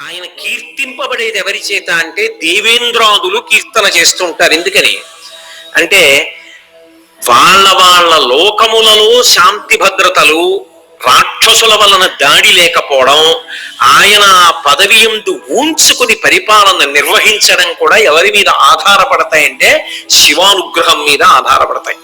ఆయన కీర్తింపబడేది ఎవరి చేత అంటే దేవేంద్రాదులు కీర్తన చేస్తుంటారు. ఎందుకని? అంటే వాళ్ళ వాళ్ళ లోకములలో శాంతి భద్రతలు రాక్షసుల వలన దాడి లేకపోవడం ఆయన పదవి ఎందు ఊంచుకుని పరిపాలన నిర్వహించడం కూడా ఎవరి మీద ఆధారపడతాయంటే శివానుగ్రహం మీద ఆధారపడతాయి.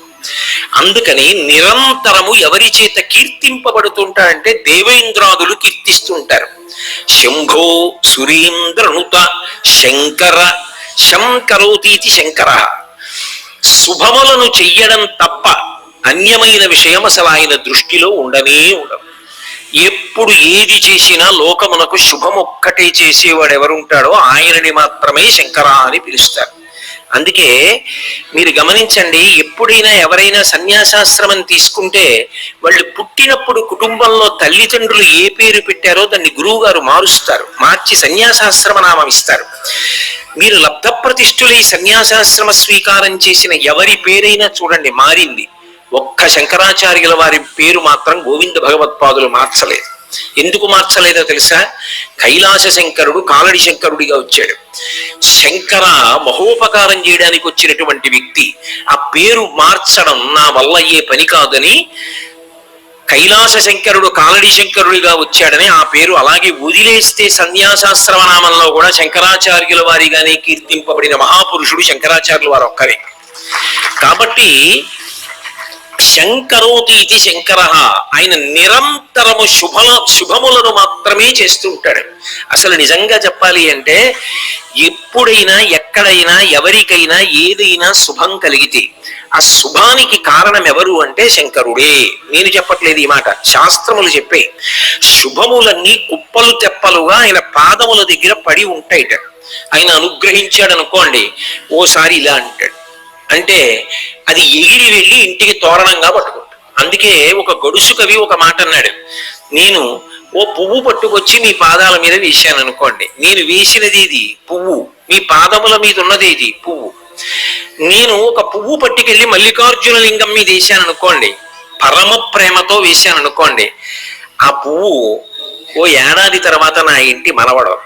అందుకని నిరంతరము ఎవరి చేత కీర్తింపబడుతుంటారంటే దేవేంద్రాదులు కీర్తిస్తుంటారు. శంభో సురీంద్రనుత శంకర శంకరోతీతి శంకర. శుభములను చెయ్యడం తప్ప అన్యమైన విషయం అసలు ఆయన దృష్టిలో ఉండనే ఉండదు. ఎప్పుడు ఏది చేసినా లోకమునకు శుభం ఒక్కటే చేసేవాడు ఎవరుంటాడో ఆయనని మాత్రమే శంకర అని పిలుస్తారు. అందుకే మీరు గమనించండి ఎప్పుడైనా ఎవరైనా సన్యాసాశ్రమం తీసుకుంటే వాళ్ళు పుట్టినప్పుడు కుటుంబంలో తల్లిదండ్రులు ఏ పేరు పెట్టారో దాన్ని గురువు గారు మారుస్తారు మార్చి సన్యాసాశ్రమ నామం ఇస్తారు. మీరు లబ్ధప్రతిష్ఠులై సన్యాసాశ్రమ స్వీకారం చేసిన ఎవరి పేరైనా చూడండి మారింది. ఒక్క శంకరాచార్యుల వారి పేరు మాత్రం గోవింద భగవత్పాదులు మార్చలేదు. ఎందుకు మార్చలేదో తెలుసా? కైలాస శంకరుడు కాలడి శంకరుడిగా వచ్చాడు. శంకర మహోపకారం చేయడానికి వచ్చినటువంటి వ్యక్తి ఆ పేరు మార్చడం నా వల్ల అయ్యే పని కాదని కైలాస శంకరుడు కాలడి శంకరుడిగా వచ్చాడని ఆ పేరు అలాగే వదిలేస్తే సన్యాసాశ్రమనామంలో కూడా శంకరాచార్యుల వారిగానే కీర్తింపబడిన మహాపురుషుడు శంకరాచార్యుల వారు ఒక్కరే కాబట్టి శంకరోతి ఇది శంకర. ఆయన నిరంతరము శుభ శుభములను మాత్రమే చేస్తూ ఉంటాడు. అసలు నిజంగా చెప్పాలి అంటే ఎప్పుడైనా ఎక్కడైనా ఎవరికైనా ఏదైనా శుభం కలిగితే ఆ శుభానికి కారణం ఎవరు అంటే శంకరుడే. నేను చెప్పట్లేదు ఈ మాట. శాస్త్రములు చెప్పే శుభములన్నీ కుప్పలు తెప్పలుగా ఆయన పాదముల దగ్గర పడి ఉంటాయిట. ఆయన అనుగ్రహించాడు అనుకోండి ఓసారి ఇలా అంటాడు. అంటే అది ఎగిరి వెళ్ళి ఇంటికి తోరణంగా పట్టుకుంటాడు అందుకే ఒక గడుసు కవి ఒక మాట అన్నాడు. నేను ఓ పువ్వు పట్టుకొచ్చి మీ పాదాల మీద వేశాను అనుకోండి. నేను వేసినది ఇది పువ్వు. మీ పాదముల మీద ఉన్నది ఇది పువ్వు. నేను ఒక పువ్వు పట్టుకెళ్ళి మల్లికార్జున లింగం మీద వేశాను అనుకోండి. పరమ ప్రేమతో వేశాను అనుకోండి. ఆ పువ్వు ఓ ఏడాది తర్వాత నా ఇంటి మనవడం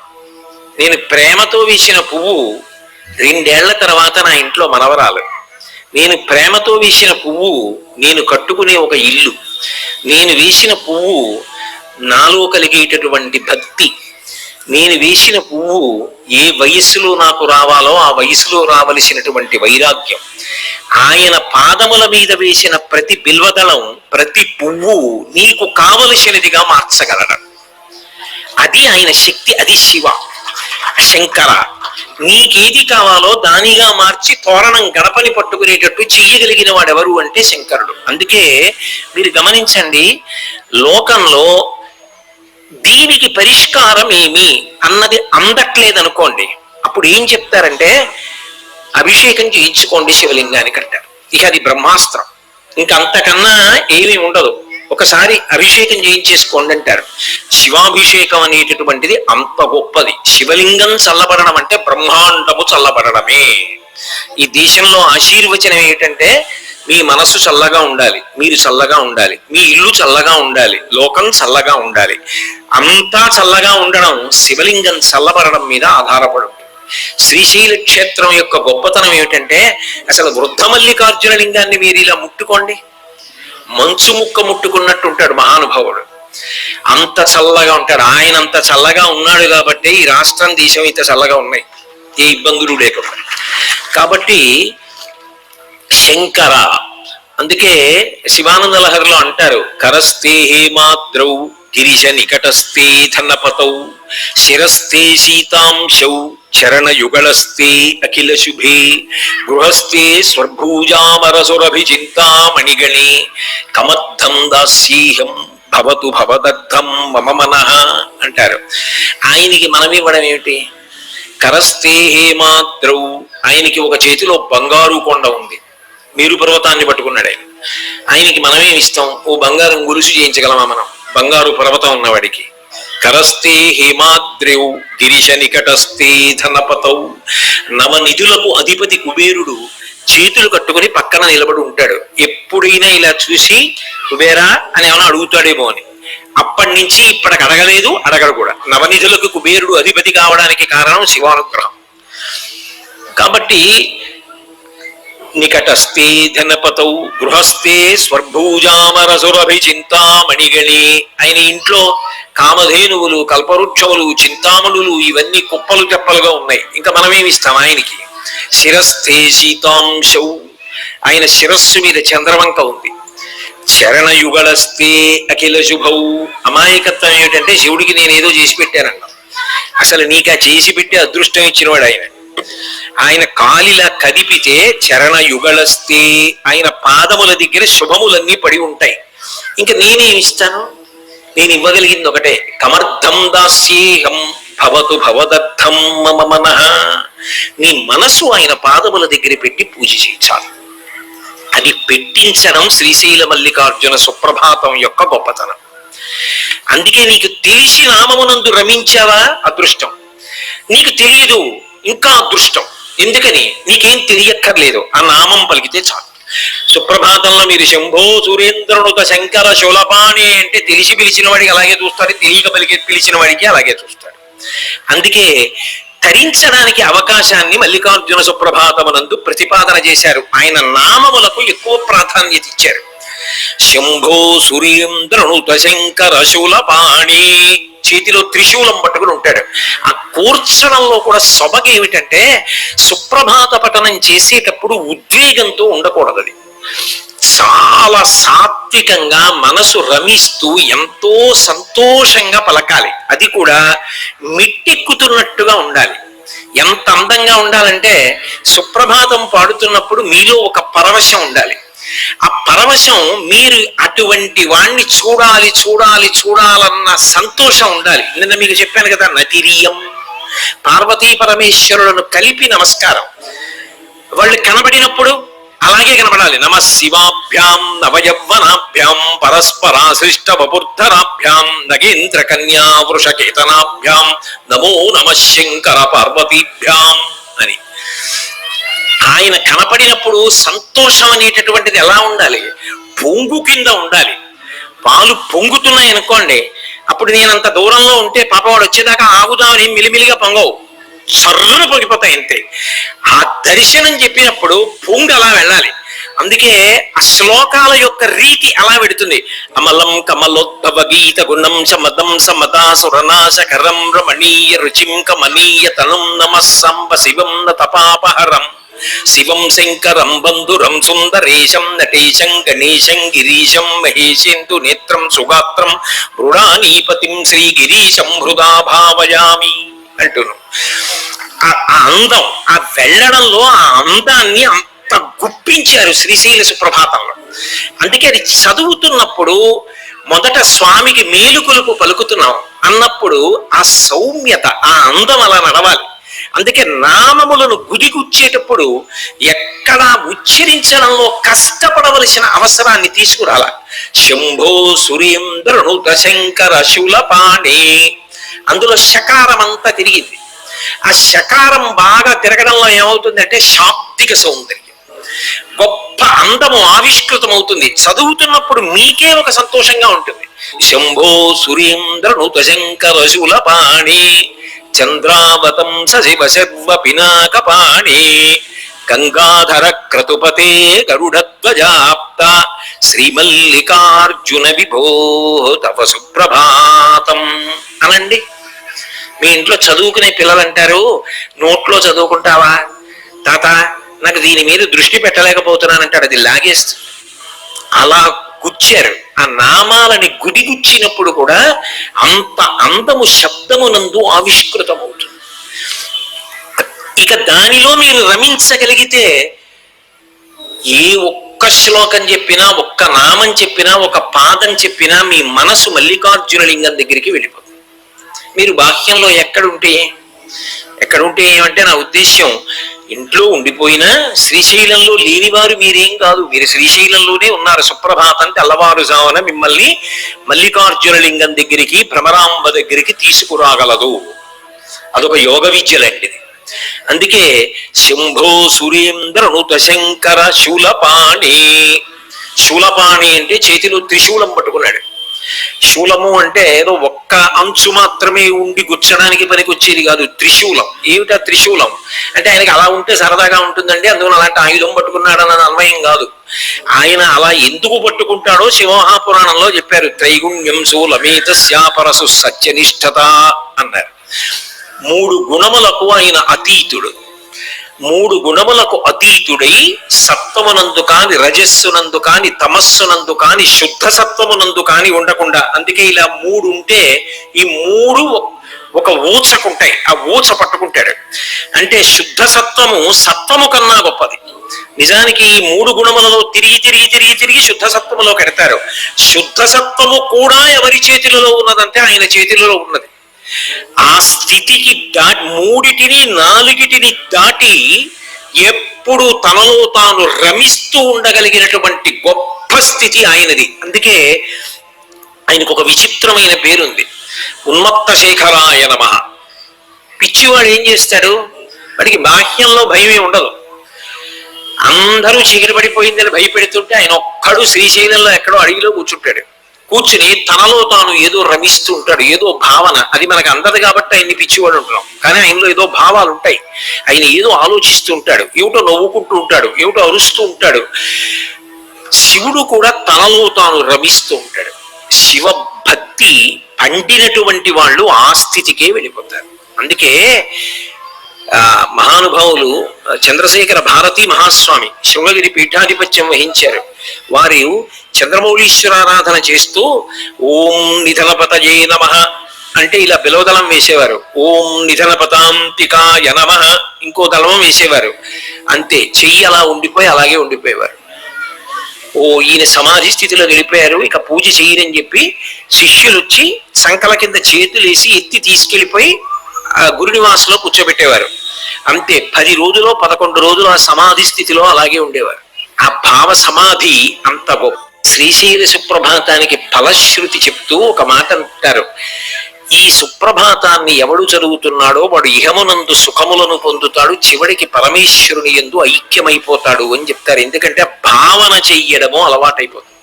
నేను ప్రేమతో వేసిన పువ్వు రెండేళ్ళ తర్వాత నా ఇంట్లో మనవరాలు నేను ప్రేమతో వేసిన పువ్వు నేను కట్టుకునే ఒక ఇల్లు. నేను వేసిన పువ్వు నాలో కలిగేటటువంటి భక్తి. నేను వేసిన పువ్వు ఏ వయస్సులో నాకు రావాలో ఆ వయసులో రావలసినటువంటి వైరాగ్యం. ఆయన పాదముల మీద వేసిన ప్రతి బిల్వదళం ప్రతి పువ్వు నీకు కావలసినదిగా మార్చగలడు. అది ఆయన శక్తి అది శివ శంకర. నీకేది కావాలో దానిగా మార్చి తోరణం గడపని పట్టుకునేటట్టు చెయ్యగలిగిన వాడెవరు అంటే శంకరుడు. అందుకే మీరు గమనించండి లోకంలో దీనికి పరిష్కారం ఏమి అన్నది అందట్లేదనుకోండి అప్పుడు ఏం చెప్తారంటే అభిషేకం చేయించుకోండి శివలింగానికి అంటారు ఇక అది బ్రహ్మాస్త్రం. ఇంక అంతకన్నా ఏమీ ఉండదు. ఒకసారి అభిషేకం చేయించేసుకోండి అంటారు. శివాభిషేకం అనేటటువంటిది అంత గొప్పది. శివలింగం చల్లబడడం అంటే బ్రహ్మాండము చల్లబడడమే. ఈ దేశంలో ఆశీర్వచనం ఏంటంటే మీ మనస్సు చల్లగా ఉండాలి మీరు చల్లగా ఉండాలి మీ ఇల్లు చల్లగా ఉండాలి లోకం చల్లగా ఉండాలి. అంతా చల్లగా ఉండడం శివలింగం చల్లబడడం మీద ఆధారపడు. శ్రీశైల క్షేత్రం యొక్క గొప్పతనం ఏమిటంటే అసలు వృద్ధమల్లికార్జున లింగాన్ని మీరు ఇలా ముట్టుకోండి. మంచు ముక్క ముట్టుకున్నట్టు ఉంటాడు మహానుభావుడు. అంత చల్లగా ఉంటాడు. ఆయన అంత చల్లగా ఉన్నాడు కాబట్టి ఈ రాష్ట్రం దేశం ఇంత చల్లగా ఉన్నాయి. ఏ ఇబ్బందులు లేకుండా. కాబట్టి శంకర అందుకే శివానంద లహరిలో అంటారు కరస్తే హేమాద్రౌ గిరిజ నికటస్థే ధనపతౌ శిరస్థే శీతాంశౌ చరణయుగళస్తే అఖిల శుభే గృహస్థే స్వర్భూజామరసురభిచింతామణిగణే కమర్థం దాస్యేహం భవతు భవదర్థం మమ మనః అంటారు. ఆయనకి మనం ఇవ్వడం ఏమిటి? కరస్తే హేమాద్రౌ ఆయనకి ఒక చేతిలో బంగారు కొండ ఉంది. మీరు పర్వతాన్ని పట్టుకున్నాడు. ఆయన ఆయనకి మనమేమి ఇస్తాం ఓ బంగారం గురుసు చేయించగలమా మనం? బంగారు పర్వతం ఉన్నవాడికి. కరస్తే హేమాద్రౌ గిరిశ నికటస్తే ధనపతౌ. నవనిధులకు అధిపతి కుబేరుడు చేతులు కట్టుకుని పక్కన నిలబడి ఉంటాడు. ఎప్పుడైనా ఇలా చూసి కుబేరా అని ఏమైనా అడుగుతాడేమో అని. అప్పటి నుంచి ఇప్పటికి అడగలేదు అడగడు కూడా. నవనిధులకు కుబేరుడు అధిపతి కావడానికి కారణం శివానుగ్రహం. కాబట్టి నికటస్థే ధనపతౌ గృహస్థే స్వర్భూజామరసురభి చింతామణిగణి ఆయన ఇంట్లో కామధేనువులు కల్పవృక్షములు చింతామణులు ఇవన్నీ కుప్పలు తెప్పలుగా ఉన్నాయి. ఇంకా మనమేమి ఇస్తాం ఆయనకి? శిరస్థే శీతాంశౌ. ఆయన శిరస్సు మీద చంద్రవంక ఉంది. చరణయుగళస్తే అఖిల శుభౌ అమాయకత్వం ఏమిటంటే శివుడికి నేనేదో చేసి పెట్టానన్నా. అసలు నీకు ఆ చేసి పెట్టి అదృష్టం ఇచ్చినవాడు ఆయన. ఆయన కాలిలా కదిపితే చరణ యుగళస్తే ఆయన పాదముల దగ్గర శుభములన్నీ పడి ఉంటాయి. ఇంకా నేనేమి ఇస్తాను? నేను ఇవ్వగలిగింది ఒకటే. కమర్థం దాస్యేహం భవతు భవదర్థం మమ మన. నీ మనసు ఆయన పాదముల దగ్గర పెట్టి పూజ చేయించాలి. అది పెట్టించడం శ్రీశైల మల్లికార్జున సుప్రభాతం యొక్క గొప్పతనం. అందుకే నీకు తెలిసి నామమునందు రమించావా? అదృష్టం. నీకు తెలియదు ఇంకా అదృష్టం. ఎందుకని? నీకేం తెలియక్కర్లేదు. ఆ నామం పలికితే చాలు. సుప్రభాతంలో మీరు శంభో సురేంద్రుడుత శంకర శూలపాణి అంటే తెలిసి పిలిచిన వాడికి అలాగే చూస్తాడు తెలియక పలికి పిలిచిన వాడికి అలాగే చూస్తాడు. అందుకే తరించడానికి అవకాశాన్ని మల్లికార్జున సుప్రభాతమునందు ప్రతిపాదన చేశారు. ఆయన నామములకు ఎక్కువ ప్రాధాన్యత ఇచ్చారు. శంభో సురేంద్రనుత శంకర శూలపాణి చేతిలో త్రిశూలం పట్టుకుని ఉంటాడు. ఆ కూర్చడంలో కూడా సొబగేమిటంటే సుప్రభాత పఠనం చేసేటప్పుడు ఉద్వేగంతో ఉండకూడదు అది. చాలా సాత్వికంగా మనసు రమిస్తూ ఎంతో సంతోషంగా పలకాలి. అది కూడా మిట్టెక్కుతున్నట్టుగా ఉండాలి. ఎంత అందంగా ఉండాలంటే సుప్రభాతం పాడుతున్నప్పుడు మీలో ఒక పరవశం ఉండాలి. ఆ పరవశం మీరు అటువంటి వాణ్ణి చూడాలి చూడాలి చూడాలన్న సంతోషం ఉండాలి. నిన్న మీకు చెప్పాను కదా నతిరియం. పార్వతీ పరమేశ్వరులను కలిపి నమస్కారం. వాళ్ళు కనబడినప్పుడు అలాగే కనబడాలి. నమ శివాభ్యాం నవయవ్వనాభ్యాం పరస్పరాశ్లిష్ట వపుర్ధరాభ్యాం నగేంద్ర కన్యా వృషకేతనాభ్యాం నమో నమ శంకర పార్వతీభ్యాం అని. ఆయన కనపడినప్పుడు సంతోషం అనేటటువంటిది ఎలా ఉండాలి? పొంగు కింద ఉండాలి. పాలు పొంగుతున్నాయి అనుకోండి అప్పుడు నేను అంత దూరంలో ఉంటే పాపవాడు వచ్చేదాకా ఆగుదామని మిలిమిలిగా పొంగవు. సర్రున పొంగిపోతాయి అంతే. ఆ దర్శనం చెప్పినప్పుడు పొంగు అలా వెళ్ళాలి. అందుకే ఆ శ్లోకాల యొక్క రీతి అలా పెడుతుంది. అమలం కమలోద్భవ గీత గుణం సమదం సమదాసురనాశకరం రమణీయ రుచిం కమనీయ తనం నమ సంబ శివం తపాపహరం. శివం శంకరం బంధురం సుందరేశం నటేశం గణేశం గిరీశం మహేశేందు నేత్రం సుగాత్రం మృడానీపతిం శ్రీగిరీశం హృదా భావయామి అంటును ఆ ఆ అందం ఆ వెళ్ళడంలో ఆ అందాన్ని అంత గుప్పించారు శ్రీశైల సుప్రభాతంలో. అందుకే అది చదువుతున్నప్పుడు మొదట స్వామికి మేలుకొలుపు పలుకుతున్నాం. అన్నప్పుడు ఆ సౌమ్యత ఆ అందం అలా నడవాలి. అందుకే నామములను గుదిగుచ్చేటప్పుడు ఎక్కడా ఉచ్చరించడంలో కష్టపడవలసిన అవసరాన్ని తీసుకురాల. శంభో సురేంద్రనుత శంకర శూలపాణి. అందులో శకారం అంతా తిరిగింది. ఆ శకారం బాగా తిరగడంలో ఏమవుతుందంటే శాబ్దిక సౌందర్యం. గొప్ప అందము ఆవిష్కృతమవుతుంది. చదువుతున్నప్పుడు మీకే ఒక సంతోషంగా ఉంటుంది. శంభో సురేంద్రను నృత శంకర శూలపాణి. చంద్రావతం సశివ శర్వ పినాకపాణి. గంగాధర క్రతుపతే గరుడధ్వజాప్త శ్రీమల్లికార్జున విభో తవ సుప్రభాతం. అనండి మీ ఇంట్లో చదువుకునే పిల్లలు అంటారు నోట్లో చదువుకుంటావా? తాత నాకు దీని మీద దృష్టి పెట్టలేకపోతున్నానంటాడు అది లాగేస్తుంది. అలా గుచ్చారు. ఆ నామాలని గుడిగుచ్చినప్పుడు కూడా అంత అందము శబ్దమునందు ఆవిష్కృతమవుతుంది. ఇక దానిలో మీరు రమించగలిగితే ఏ ఒక్క శ్లోకం చెప్పినా ఒక్క నామం చెప్పినా ఒక పాదం చెప్పినా మీ మనసు మల్లికార్జున లింగం దగ్గరికి వెళ్ళిపోతుంది. మీరు బాహ్యంలో ఎక్కడుంటే ఎక్కడుంటే ఏమంటే నా ఉద్దేశ్యం ఇంట్లో ఉండిపోయినా శ్రీశైలంలో లేనివారు మీరేం కాదు. మీరు శ్రీశైలంలోనే ఉన్నారు. సుప్రభాతం తెల్లవారుజామున మిమ్మల్ని మల్లికార్జున లింగం దగ్గరికి భ్రమరాంబ దగ్గరికి తీసుకురాగలదు. అదొక యోగ విద్య లాంటిది. అందుకే శంభో సురేంద్రనుత శంకర శూలపాణి. శూలపాణి అంటే చేతిలో త్రిశూలం పట్టుకున్నాడు. శూలము అంటే ఏదో ఒక్క అంచు మాత్రమే ఉండి గుచ్చడానికి పనికొచ్చేది కాదు త్రిశూలం. ఏమిటా త్రిశూలం? అంటే ఆయనకి అలా ఉంటే సరదాగా ఉంటుందండి అందువల్ల అలాంటి ఆయుధం పట్టుకున్నాడన్న అన్వయం కాదు. ఆయన అలా ఎందుకు పట్టుకుంటాడో శివమహాపురాణంలో చెప్పారు త్రైగుణ్యం శూలమేత శాపరసు సత్యనిష్టత అన్నారు. మూడు గుణములకు ఆయన అతీతుడు. మూడు గుణములకు అతీతుడై సత్వమునందు కాని రజస్సునందు కాని తమస్సునందు కాని శుద్ధ సత్వమునందు కాని ఉండకుండా అందుకే ఇలా మూడు ఉంటే ఈ మూడు ఒక ఊచకుంటాయి. ఆ ఊచ పట్టుకుంటాడు. అంటే శుద్ధ సత్వము సత్వము కన్నా గొప్పది. నిజానికి ఈ మూడు గుణములలో తిరిగి తిరిగి తిరిగి తిరిగి శుద్ధ సత్వములో కడతారు. శుద్ధ సత్వము కూడా ఎవరి చేతిలో ఉన్నదంటే ఆయన చేతిలో ఉన్నది. ఆ స్థితికి దాటి మూడిటిని నాలుగిటిని దాటి ఎప్పుడు తనలో తాను రమిస్తూ ఉండగలిగినటువంటి గొప్ప స్థితి ఆయనది. అందుకే ఆయనకు ఒక విచిత్రమైన పేరుంది. ఉన్మత్త శేఖరాయ నమ. పిచ్చివాడు ఏం చేస్తాడు? వాడికి బాహ్యంలో భయమే ఉండదు. అందరూ చీకటి పడిపోయిందని భయపెడుతుంటే ఆయన ఒక్కడు శ్రీశైలంలో ఎక్కడో అడవిలో కూర్చుంటాడు. కూర్చుని తనలో తాను ఏదో రమిస్తూ ఉంటాడు ఏదో భావన. అది మనకు అందదు కాబట్టి ఆయన్ని పిచ్చివాడు ఉంటున్నాం కానీ ఆయనలో ఏదో భావాలు ఉంటాయి. ఆయన ఏదో ఆలోచిస్తూ ఉంటాడు ఏమిటో నవ్వుకుంటూ ఉంటాడు ఏమిటో అరుస్తూ ఉంటాడు. శివుడు కూడా తనలో తాను రమిస్తూ ఉంటాడు. శివ భక్తి పండినటువంటి వాళ్ళు ఆ స్థితికే వెళ్ళిపోతారు. అందుకే ఆ మహానుభావులు చంద్రశేఖర భారతీ మహాస్వామి శృంగగిరి పీఠాధిపత్యం వహించారు. వారు చంద్రమౌళీశ్వరారాధన చేస్తూ ఓం నిధనపతయే నమ అంటే ఇలా బిలవదళం వేసేవారు. ఓం నిధనపతాంతికాయ నమ ఇంకో దళం వేసేవారు. అంతే చెయ్యి అలా ఉండిపోయి అలాగే ఉండిపోయేవారు. ఓ ఈయన సమాధి స్థితిలో వెళ్ళిపోయారు ఇక పూజ చేయరని చెప్పి శిష్యులు వచ్చి సంకల కింద చేతులు వేసి ఎత్తి తీసుకెళ్ళిపోయి ఆ గురునివాసలో కూర్చోబెట్టేవారు. అంతే పది రోజులో పదకొండు రోజులు ఆ సమాధి స్థితిలో అలాగే ఉండేవారు. ఆ భావ సమాధి అంత గొప్ప. శ్రీశైల సుప్రభాతానికి ఫలశ్రుతి చెప్తూ ఒక మాట అంటారు. ఈ సుప్రభాతాన్ని ఎవడు చదువుతున్నాడో వాడు ఇహమునందు సుఖములను పొందుతాడు చివరికి పరమేశ్వరుని ఎందు ఐక్యమైపోతాడు అని చెప్తారు. ఎందుకంటే భావన చెయ్యడము అలవాటైపోతుంది.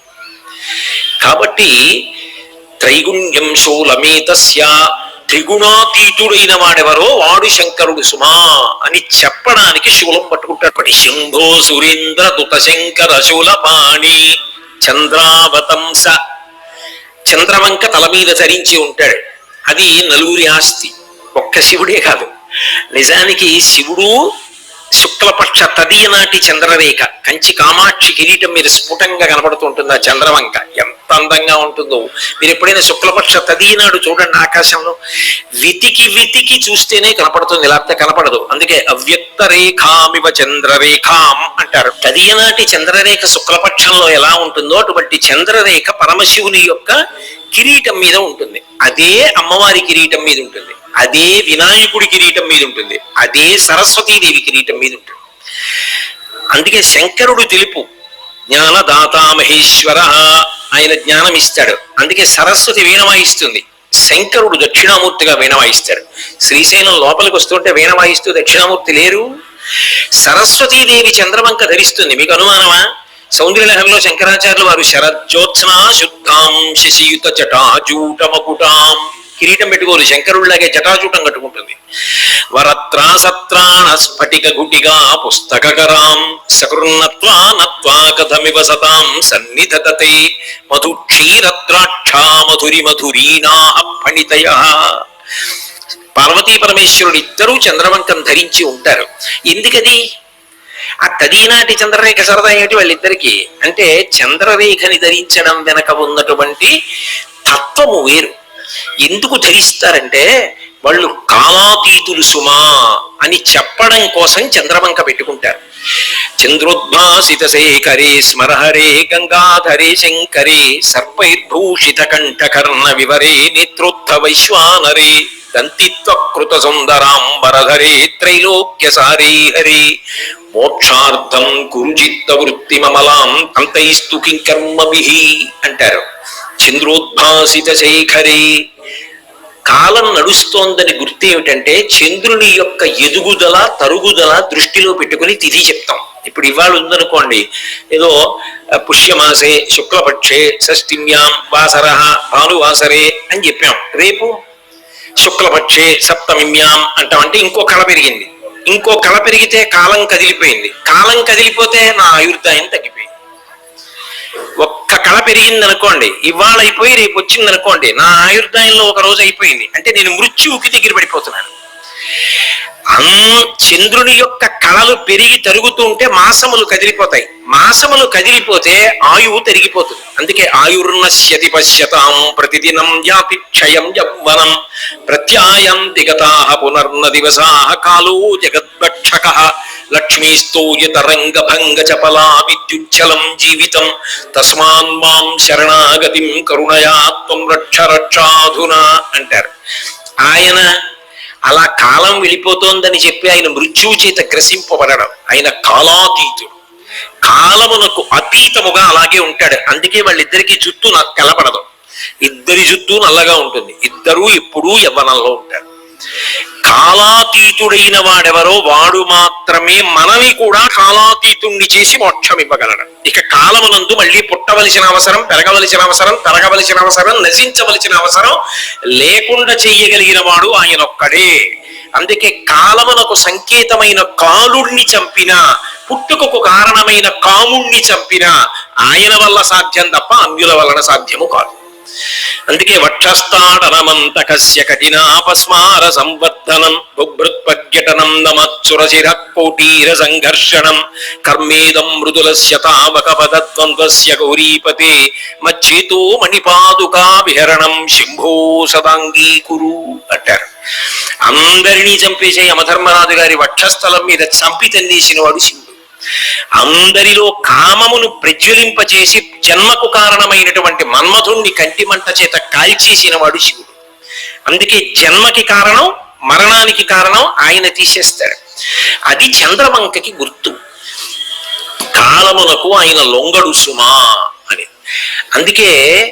కాబట్టి త్రైగుణ్యం శూలమేతస్య త్రిగుణాతీతుడైన వాడెవరో వాడు శంకరుడు సుమా అని చెప్పడానికి శూలం పట్టుకుంటాడు. శంభో సురేంద్ర దుత శంకర శూలపాణి చంద్రావతంస చంద్రవంక తల మీద ధరించి ఉంటాడు. అది నలుగురి ఆస్తి. ఒక్క శివుడే కాదు. నిజానికి శివుడు శుక్లపక్ష తదియ నాటి చంద్రరేఖ. కంచి కామాక్షి కిరీటం మీద స్ఫుటంగా కనబడుతూ ఉంటుంది ఆ చంద్రవంక. ఎంత అందంగా ఉంటుందో. మీరు ఎప్పుడైనా శుక్లపక్ష తదీనాడు చూడండి ఆకాశంలో. వితికి వితికి చూస్తేనే కనపడుతుంది లేకపోతే కనపడదు. అందుకే అవ్యక్త రేఖామివ చంద్రరేఖాం అంటారు. తదీనాటి చంద్రరేఖ శుక్లపక్షంలో ఎలా ఉంటుందో అటువంటి చంద్రరేఖ పరమశివుని యొక్క కిరీటం మీద ఉంటుంది. అదే అమ్మవారి కిరీటం మీద ఉంటుంది. అదే వినాయకుడి కిరీటం మీద ఉంటుంది. అదే సరస్వతీదేవి కిరీటం మీద ఉంటుంది. అందుకే శంకరుడు తెలుపు జ్ఞానదాతా మహేశ్వర ఆయన జ్ఞానం ఇస్తాడు అందుకే సరస్వతి వీణవాయిస్తుంది శంకరుడు దక్షిణామూర్తిగా వీణవాయిస్తాడు శ్రీశైలం లోపలికి వస్తుంటే వీణవాయిస్తూ దక్షిణామూర్తి లేరు. సరస్వతీదేవి చంద్రవంక ధరిస్తుంది. మీకు అనుమానమా? సౌందర్యలహరిలో శంకరాచార్యులు వారు శరజ్యోత్సనా శుద్ధాం శశీయుత జటాజూటమకుటాం కిరీటం పెట్టుకోరు. శంకరుడిలాగే జటాజూటం కట్టుకుంటుంది. వరత్రా సత్రాణ స్ఫటిక గుటిగా పుస్తకరాం సకృన్నత్వా నత్వా కథమివ సతాం సన్నిధతతే మధు క్షీరద్రాక్షా మధురి మధురీనా ఫణితయ. పార్వతీ పరమేశ్వరుడు ఇద్దరూ చంద్రవంకం ధరించి ఉంటారు. ఎందుకది ఆ తదీనాటి చంద్రరేఖ సరదా ఏమిటి వాళ్ళిద్దరికి? అంటే చంద్రరేఖని ధరించడం వెనక ఉన్నటువంటి తత్వము వేరు. ఎందుకు ధరిస్తారంటే వాళ్ళు కాలాతీతులు సుమా అని చెప్పడం కోసం చంద్రవంక పెట్టుకుంటారు. చంద్రోద్భాసిత శేఖరే స్మరహరే గంగాధరే శంకరే సర్పైర్భూషిత కంఠకర్ణ వివరే నేత్రోత్థ వైశ్వానరే దంతిత్వ కృత సుందరాంబరధరే త్రైలోక్య సారీ హరే మోక్షార్థం కురుచిత్త వృత్తి మమలాం అంతైస్తు కింకర్మభి అంటారు. చంద్రోద్భాసిత శేఖరే. కాలం నడుస్తోందని గుర్తు ఏమిటంటే చంద్రుని యొక్క ఎదుగుదల తరుగుదల దృష్టిలో పెట్టుకుని తిథి చెప్తాం. ఇప్పుడు ఇవాళ ఉందనుకోండి ఏదో పుష్యమాసే శుక్లపక్షే షష్ఠిమ్యాం వాసర భానువాసరే అని చెప్పాం. రేపు శుక్లపక్షే సప్తమిమ్యాం అంటామంటే ఇంకో కళ పెరిగింది. ఇంకో కళ పెరిగితే కాలం కదిలిపోయింది. కాలం కదిలిపోతే నా ఆయుర్దాయం తగ్గిపోయింది. ఒక్క కళ పెరిగింది అనుకోండి ఇవాళ అయిపోయి రేపు వచ్చింది అనుకోండి నా ఆయుర్దాయంలో ఒక రోజు అయిపోయింది. అంటే నేను మృత్యువుకి దగ్గర పడిపోతున్నాను. చంద్రుని యొక్క కళలు పెరిగి తరుగుతూ ఉంటే మాసములు కదిలిపోతాయి. మాసములు కదిలిపోతే ఆయువు తరిగిపోతుంది. అందుకే ఆయుర్నశ్యతి పశ్యతాం ప్రతిదినం యాతి క్షయం యవ్వనం ప్రత్యాయం దిగతా పునర్న దివసాహ కాలో జగద్భక్షక. లక్ష్మీస్తోయతరంగ రంగభంగ చపలా విద్యుజ్జలం జీవితం. తస్మాన్ మాం శరణాగతిం కరుణయాత్వం రక్ష రక్షాధునా అంటారు. ఆయన అలా కాలం వెళ్ళిపోతోందని చెప్పి ఆయన మృత్యువు చేత గ్రసింపబడడం. ఆయన కాలాతీతుడు. కాలమునకు అతీతముగా అలాగే ఉంటాడు. అందుకే వాళ్ళిద్దరికీ జుట్టు నాకు కలపడదు ఇద్దరి జుట్టు నల్లగా ఉంటుంది. ఇద్దరూ ఎప్పుడూ యవ్వనంలో ఉంటారు. కాలాతీతుడైన వాడెవరో వాడు మాత్రమే మనని కూడా కాలాతీతుణ్ణి చేసి మోక్షం ఇవ్వగలడు. ఇక కాలమునందు మళ్ళీ పుట్టవలసిన అవసరం పెరగవలసిన అవసరం తరగవలసిన అవసరం నశించవలసిన అవసరం లేకుండా చేయగలిగిన వాడు ఆయన ఒక్కడే అందుకే కాలమునకు సంకేతమైన కాలుణ్ణి చంపిన పుట్టుకకు కారణమైన కాముణ్ణి చంపిన ఆయన వల్ల సాధ్యం తప్ప అన్యుల వలన సాధ్యము కాదు. అందుకే వక్షస్థాడనమంత కస్య కఠినాపస్మార సంవర్ధనం బుభృత్పర్యటనం నమచ్చురశిర కోటీర సంఘర్షణం కర్మేదం మృదులస్య తావక పదద్వంద్వస్య గౌరీపతే మచ్చేతో మణిపాదుకా విహరణం శంభో సదాంగీకురు అంటారు. అందరినీ చంపేసే యమధర్మరాజు గారి వక్షస్థలం మీద చంపి తన్నేసిన వాడు శివుడు. అందరిలో కామమును ప్రజ్వలింపచేసి జన్మకు కారణమైనటువంటి మన్మధుణ్ణి కంటి మంట చేత కాల్చేసిన వాడు శివుడు. అందుకే జన్మకి కారణం మరణానికి కారణం ఆయన తీసేస్తాడు. అది చంద్రవంకకి గుర్తు. కాలమునకు ఆయన లొంగడు సుమా అని. అందుకే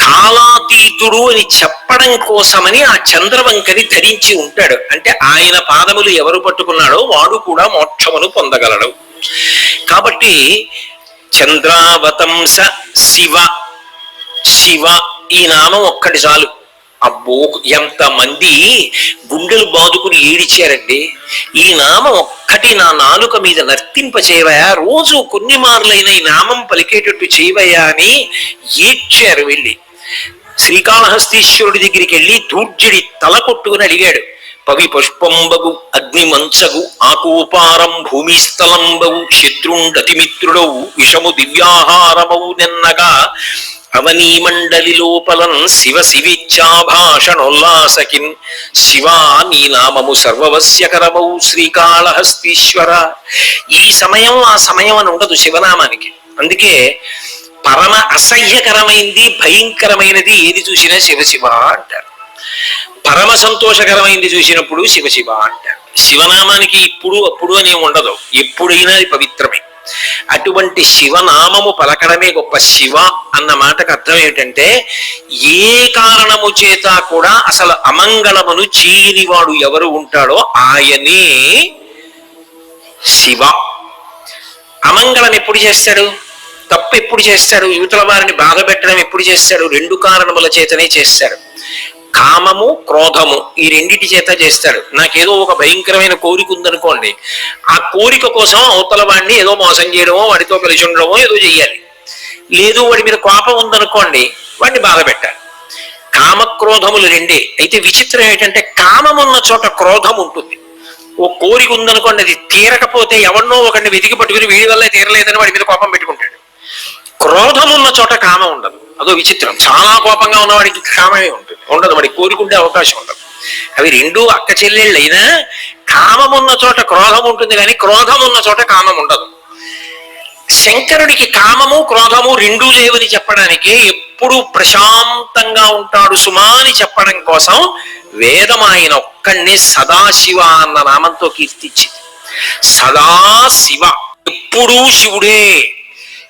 కాలాతీతుడు అని చెప్పడం కోసమని ఆ చంద్రవంకని ధరించి ఉంటాడు. అంటే ఆయన పాదములు ఎవరు పట్టుకున్నాడో వాడు కూడా మోక్షమును పొందగలడు. కాబట్టి చంద్రావతంస శివ శివ ఈ నామం ఒక్కటి చాలు. అబ్బో ఎంత మంది గుండెలు బాదుకుని ఏడిచారండి. ఈ నామం ఒక్కటి నా నాలుక మీద నర్తింప చేయవయా రోజు కొన్ని మార్లైన ఈ నామం పలికేటట్టు చేయవయా అని ఏడ్చారు వెళ్ళి. శ్రీకాళహస్తీశ్వరుడి దగ్గరికి వెళ్ళి దూర్జుడి తల కొట్టుకుని అడిగాడు. పవి పుష్పంబగు అగ్నిమంచగు ఆకూపారం భూమిస్థలంబవు శత్రుండతిమిత్రుడవు విషము దివ్యాహారమవు నిన్నగా అవనీ మండలి లోపలం శివ శివిచ్చాభాషణోల్లాసకిన్ శివా నీ నామము సర్వవస్యకరమౌ శ్రీకాళహస్తీశ్వర. ఈ సమయం ఆ సమయం అని ఉండదు శివనామానికి. అందుకే పరమ అసహ్యకరమైంది భయంకరమైనది ఏది చూసినా శివ శివ అంటారు. పరమ సంతోషకరమైంది చూసినప్పుడు శివ శివ అంటారు శివనామానికి ఇప్పుడు అప్పుడు అని ఉండదు. ఎప్పుడైనా అది పవిత్రమే. అటువంటి శివనామము పలకడమే గొప్ప శివ అన్న మాటకు అర్థం ఏమిటంటే ఏ కారణము చేత కూడా అసలు అమంగళమును చేయని వాడు ఎవరు ఉంటాడో ఆయనే శివ. అమంగళం ఎప్పుడు చేస్తాడు? తప్పు ఎప్పుడు చేస్తాడు? యువతల వారిని బాధ పెట్టడం ఎప్పుడు చేస్తాడు? రెండు కారణముల చేతనే చేస్తాడు. కామము క్రోధము ఈ రెండిటి చేత చేస్తాడు. నాకేదో ఒక భయంకరమైన కోరిక ఉందనుకోండి ఆ కోరిక కోసం అవతల వాడిని ఏదో మోసం చేయడమో వాడితో కలిసి ఉండడమో ఏదో చెయ్యాలి. లేదు వాడి మీద కోపం ఉందనుకోండి వాడిని బాధ పెట్టాలి. కామక్రోధములు రెండే. అయితే విచిత్రం ఏంటంటే కామం ఉన్న చోట క్రోధం ఉంటుంది. ఓ కోరిక ఉందనుకోండి అది తీరకపోతే ఎవరినో ఒకరిని వెతికి పట్టుకుని వీడి వల్ల తీరలేదని వాడి మీద కోపం పెట్టుకుంటాడు. క్రోధం ఉన్న చోట కామం ఉండదు. అదో విచిత్రం. చాలా కోపంగా ఉన్నవాడికి కామమే ఉంటుంది. ఉండదు వాడికి కోరికుండే అవకాశం ఉండదు. అవి రెండు అక్క చెల్లెళ్ళైనా కామం ఉన్న చోట క్రోధం ఉంటుంది కానీ క్రోధం ఉన్న చోట కామం ఉండదు. శంకరుడికి కామము క్రోధము రెండూ లేవని చెప్పడానికి ఎప్పుడు ప్రశాంతంగా ఉంటాడు సుమా అని చెప్పడం కోసం వేదం ఆయన ఒక్కడినే సదాశివ అన్న నామంతో కీర్తించింది. సదాశివ. ఎప్పుడూ శివుడే.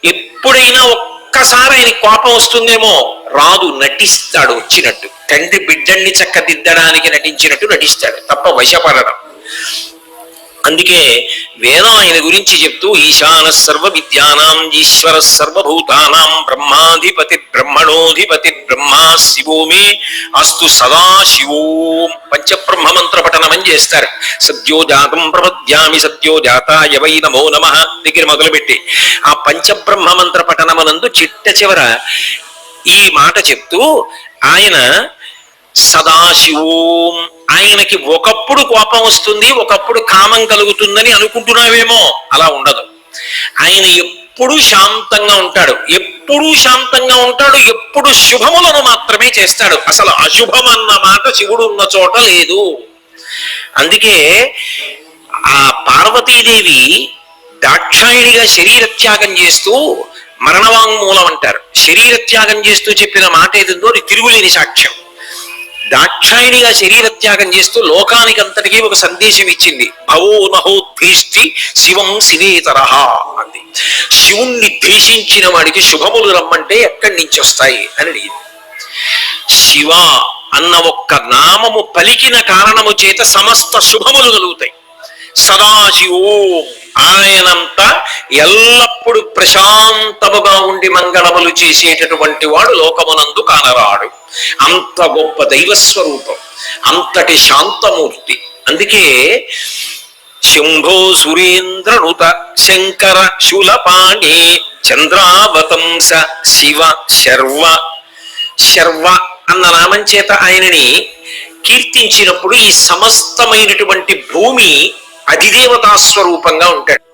ఎప్పుడైనా ఒక్కసారి ఆయన కోపం వస్తుందేమో రాదు నటిస్తాడు వచ్చినట్టు. తండ్రి బిడ్డల్ని చక్కదిద్దడానికి నటించినట్టు నటిస్తాడు. తప్ప వశపడడం అందుకే వేదం ఆయన గురించి చెప్తూ ఈశాన సర్వ విద్యానాం ఈశ్వర సర్వభూతానాం బ్రహ్మాధిపతి బ్రహ్మణోధిపతి బ్రహ్మా శివోమి అస్తు సదా శివోం. పంచబ్రహ్మ మంత్ర పఠనమని చేస్తారు. సద్యోజాతం ప్రపద్యామి సద్యోజాతాయ వై నమో నమ దగ్గర మొదలుపెట్టి. ఆ పంచబ్రహ్మ మంత్ర పఠనమనందు చిట్ట చివర ఈ మాట చెప్తూ ఆయన సదాశివోం ఆయనకి ఒకప్పుడు కోపం వస్తుంది ఒకప్పుడు కామం కలుగుతుందని అనుకుంటున్నావేమో? అలా ఉండదు. ఆయన ఎప్పుడు శాంతంగా ఉంటాడు. ఎప్పుడు శాంతంగా ఉంటాడు ఎప్పుడు శుభములను మాత్రమే చేస్తాడు. అసలు అశుభం అన్న మాట శివుడు ఉన్న చోట లేదు. అందుకే ఆ పార్వతీదేవి దాక్షాయిణిగా శరీర త్యాగం చేస్తూ మరణవాంగ్మూలం అంటారు. శరీర త్యాగం చేస్తూ చెప్పిన మాట ఏదిందో తిరుగులేని సాక్ష్యం. దాక్షాయిణిగా శరీర త్యాగం చేస్తూ లోకానికి అంతటికీ ఒక సందేశం ఇచ్చింది. భవో నహోద్భీష్టి శివం శివేతరహ అంది. శివుణ్ణి ద్వేషించిన వాడికి శుభములు రమ్మంటే ఎక్కడి నుంచి వస్తాయి అని అడిగింది. శివ అన్న ఒక్క నామము పలికిన కారణము చేత సమస్త శుభములు కలుగుతాయి. సదాశివో ఆయనంత ఎల్లప్పుడు ప్రశాంతముగా ఉండి మంగళములు చేసేటటువంటి వాడు లోకమునందు కానరాడు. అంత గొప్ప దైవ స్వరూపం అంతటి శాంతమూర్తి. అందుకే శంభో సురేంద్రనుత శంకర శూలపాణి చంద్రావతంస శివ శర్వ. శర్వ అన్న నామం చేత ఆయనని కీర్తించినప్పుడు ఈ సమస్తమైనటువంటి భూమి అధిదేవతా స్వరూపంగా ఉంటాడు.